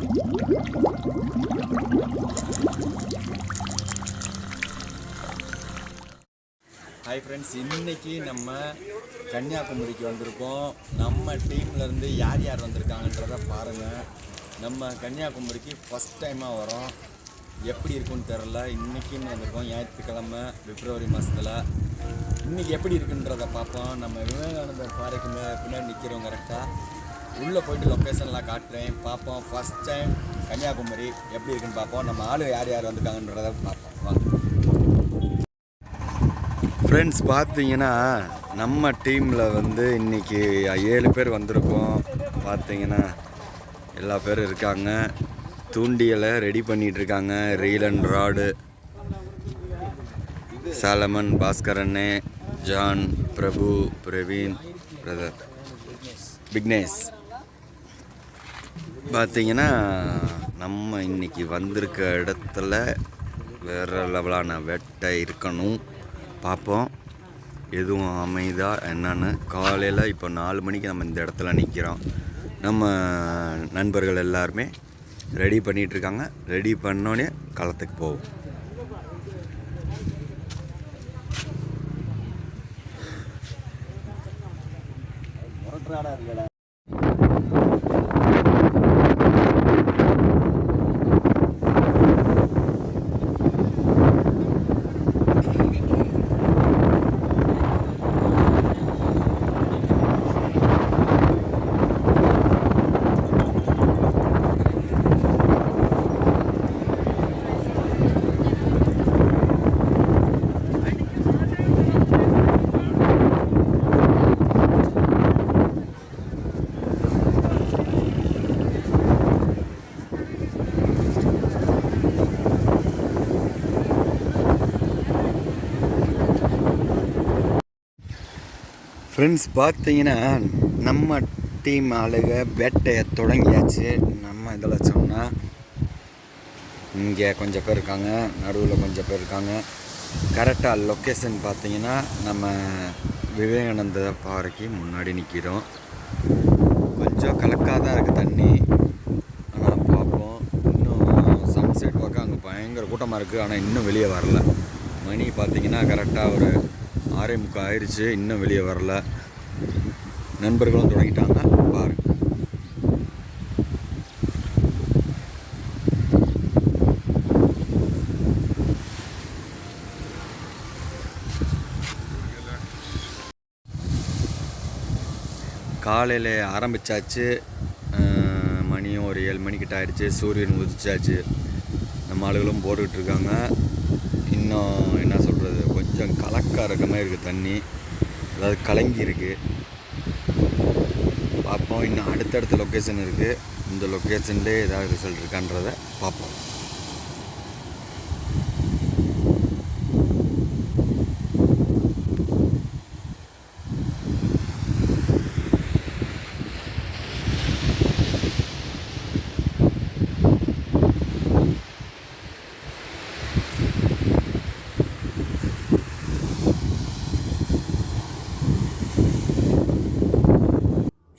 Hi friends இன்னைக்கு நம்ம கன்னியாகுமரிக்கு வந்திருக்கோம். நம்ம டீம்லேருந்து யார் யார் வந்திருக்காங்கன்றத பாருங்கள் நம்ம கன்னியாகுமரிக்கு ஃபஸ்ட் டைமாக வரோம். எப்படி இருக்குன்னு தெரில இன்றைக்கின்னு வந்திருக்கோம். ஞாயிற்றுக்கிழமை பிப்ரவரி மாதத்தில் இன்றைக்கி எப்படி இருக்குன்றத பார்ப்போம். நம்ம விவேகானந்தர் பாறைக்கு பின்னாடி நிற்கிறோம் கரெக்டாக உள்ளே போயிட்டு லொக்கேஷன்லாம் காட்டுறேன். பார்ப்போம். ஃபஸ்ட் டைம் கன்னியாகுமரி எப்படி இருக்குன்னு பார்ப்போம். நம்ம ஆள் யார் யார் வந்திருக்காங்கன்றத பார்ப்போம். வாங்க ஃப்ரெண்ட்ஸ் பார்த்தீங்கன்னா நம்ம டீமில் வந்து இன்றைக்கி ஏழு பேர் வந்திருக்கோம். பார்த்தீங்கன்னா எல்லா பேரும் இருக்காங்க. தூண்டியலை ரெடி பண்ணிகிட்டு இருக்காங்க ரீல் அண்ட் ராடு சாலமன் பாஸ்கரண்ணே ஜான் பிரபு பிரவீன் பிரதர் விக்னேஷ் பார்த்தீங்கன்னா நம்ம இன்னைக்கு வந்திருக்க இடத்துல வேறு லெவலான வெட்டை இருக்கணும். பார்ப்போம் எதுவும் அமைதா என்னன்னு. காலையில் இப்போ நாலு மணிக்கு நம்ம இந்த இடத்துல நிற்கிறோம் நம்ம நண்பர்கள் எல்லாருமே ரெடி பண்ணிகிட்ருக்காங்க ரெடி பண்ணோடனே களத்துக்கு போவோம். ஃப்ரெண்ட்ஸ் பார்த்தீங்கன்னா நம்ம டீம் ஆளுக வேட்டையை தொடங்கியாச்சு. நம்ம இதில் சொன்னால் இங்கே கொஞ்சம் பேர் இருக்காங்க நடுவில் கொஞ்சம் பேர் இருக்காங்க. கரெக்டாக லொக்கேஷன் பார்த்தீங்கன்னா நம்ம விவேகானந்த பாறைக்கு முன்னாடி நிற்கிறோம் கொஞ்சம் கலக்காக தான் இருக்குது தண்ணி. ஆனால் பார்ப்போம். இன்னும் சன்செட் பார்க்க அங்கே பயங்கர கூட்டமாக இருக்குது ஆனால் இன்னும் வெளியே வரல. மணி பார்த்தீங்கன்னா கரெக்டாக ஒரு ஆறே முக்கால் ஆயிடுச்சு இன்னும் வெளியே வரல. நண்பர்களும் தொடங்கிட்டாங்க பாருங்க. காலையில் ஆரம்பிச்சாச்சு மணியும் ஒரு ஏழு மணிக்கிட்ட ஆயிடுச்சு சூரியன் உதிச்சாச்சு. நம்ம ஆளுகளும் போட்டுக்கிட்டு இருக்காங்க. இன்னும் பக்கம் கொஞ்சம் கலக்காக இருக்க மாதிரி இருக்குது தண்ணி. அதாவது கலங்கி இருக்குது பார்ப்போம் இன்னும் அடுத்தடுத்த லொக்கேஷன் இருக்குது இந்த லொக்கேஷன்லேயே ஏதாவது ரிசல்ட் இருக்கான்றதை பார்ப்போம்.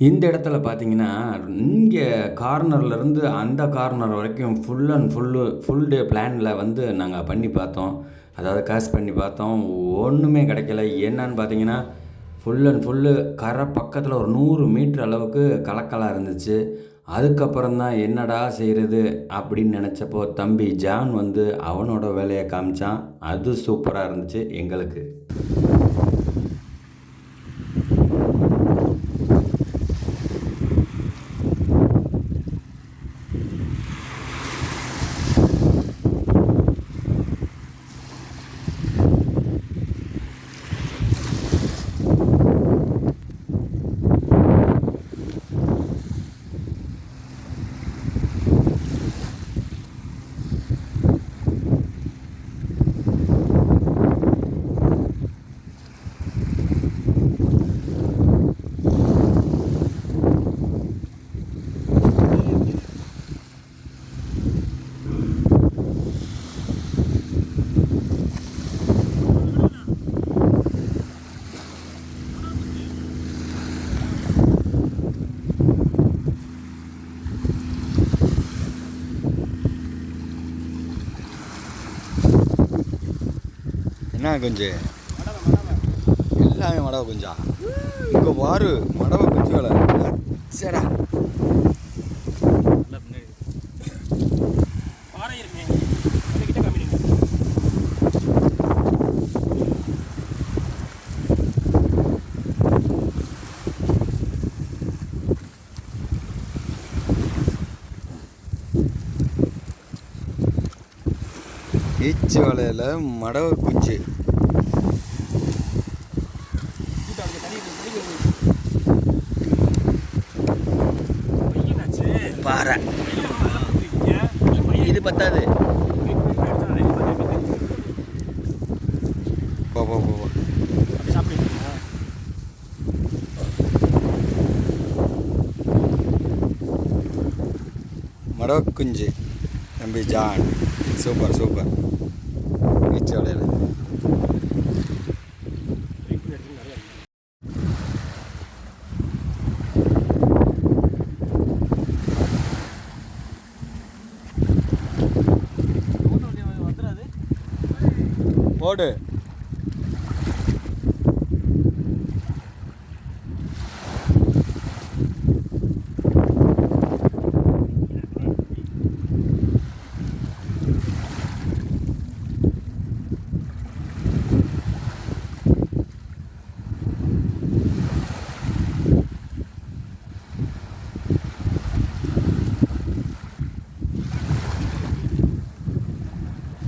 இந்த இடத்துல பார்த்தீங்கன்னா இங்கே கார்னர்லேருந்து அந்த கார்னர் வரைக்கும் full and full full day பிளானில் வந்து நாங்கள் பண்ணி பார்த்தோம். அதாவது காசு பண்ணி பார்த்தோம். ஒன்றுமே கிடைக்கல. என்னன்னு பார்த்தீங்கன்னா ஃபுல் அண்ட் ஃபுல்லு கரை பக்கத்தில் ஒரு நூறு மீட்டர் அளவுக்கு கலக்கலாக இருந்துச்சு. அதுக்கப்புறம் தான் என்னடா செய்கிறது அப்படின்னு நினச்சப்போ தம்பி ஜான் வந்து அவனோட வேலையை காமிச்சான். அது சூப்பராக இருந்துச்சு எங்களுக்கு. என்ன குஞ்சு. எல்லாமே மடவை குஞ்சா? இங்கே பாரு மடவை குஞ்சு வேலை. சரிடா பாறை வலையில் மடவை குஞ்சு கூட்டாளுக்கு தண்ணி இருக்கு, தண்ணி இருக்கு. பையனாச்சு. சொல்கிறேன் இது பத்தாது. எடுத்தா ரெடி போ போ. போ போ. ஜான். Super super. ஈச்சு விளையாடு போடு.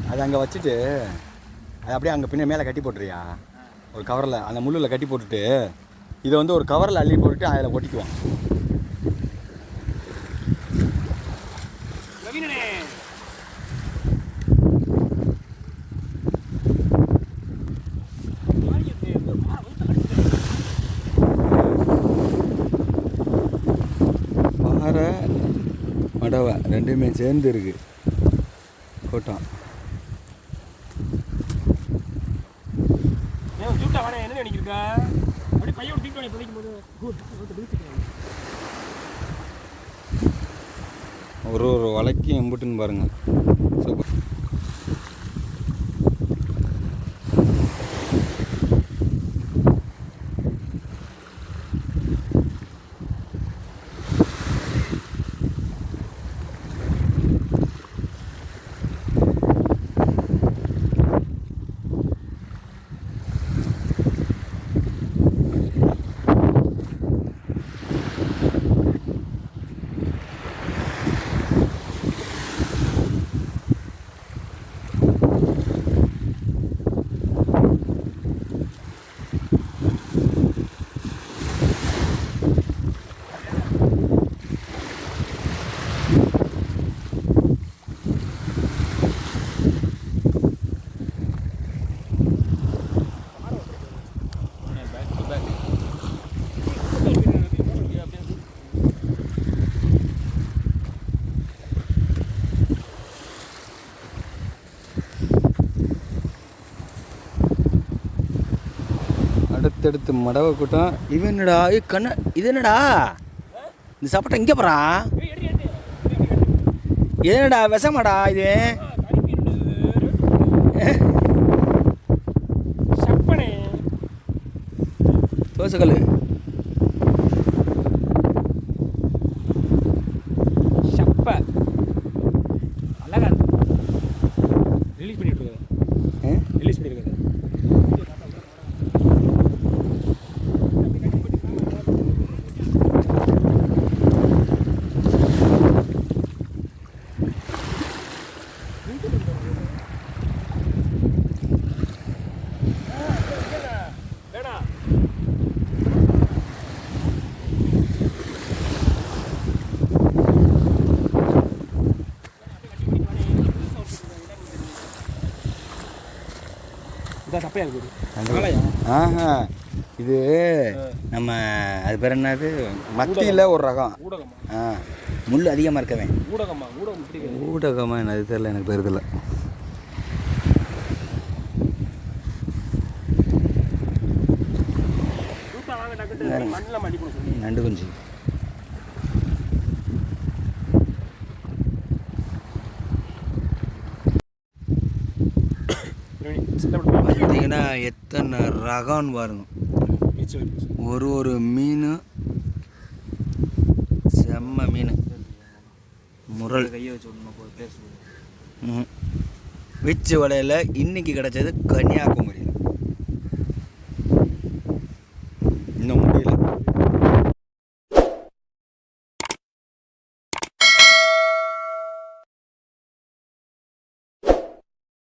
அதை அங்கே வச்சுட்டு அது அப்படியே அங்கே பின்ன மேலே கட்டி போட்டுறியா ஒரு கவரில் அந்த முள்ளில் கட்டி போட்டுட்டு இதை வந்து ஒரு கவரில் அள்ளி போட்டுட்டு அதில் ஒட்டிக்குவான். பாறை மடவை ரெண்டுமே சேர்ந்து இருக்கு. கூட்டம் சூட்டா வாடா என்ன நினைக்கிறா அப்படியே பையன் தூக்கி வாடி போது. ஒரு ஒரு வலைக்கும் எம்புட்டுன்னு பாருங்க. சூப்பர். அடுத்தடுத்து மடவை கூட்டம். இவன் என்னடா? ஏ கண்ண இது என்னடா? இந்த சாப்பிட்ட இங்கே போறா இது என்னடா? விஷமாடா இது? தோசைக்கல் ஆஹா. இது நம்ம அது பேர் என்னது? மத்தியில் ஒரு ரகம். ஊடகமா? ஆ. முள் அதிகமாக இருக்கவே ஊடகமாக என்னது தெரியல எனக்கு பேர் தெரியல. நண்டு குஞ்சு பிரவீன் சின்ன படம் பார்த்தீங்கன்னா எத்தனை ரகம்னு பாருங்க. ஒரு ஒரு மீன் செம்ம மீன். முரல். கையை வச்சு. விச்சு வலையில் இன்னைக்கு கிடைச்சது கன்னியாகுமரியில்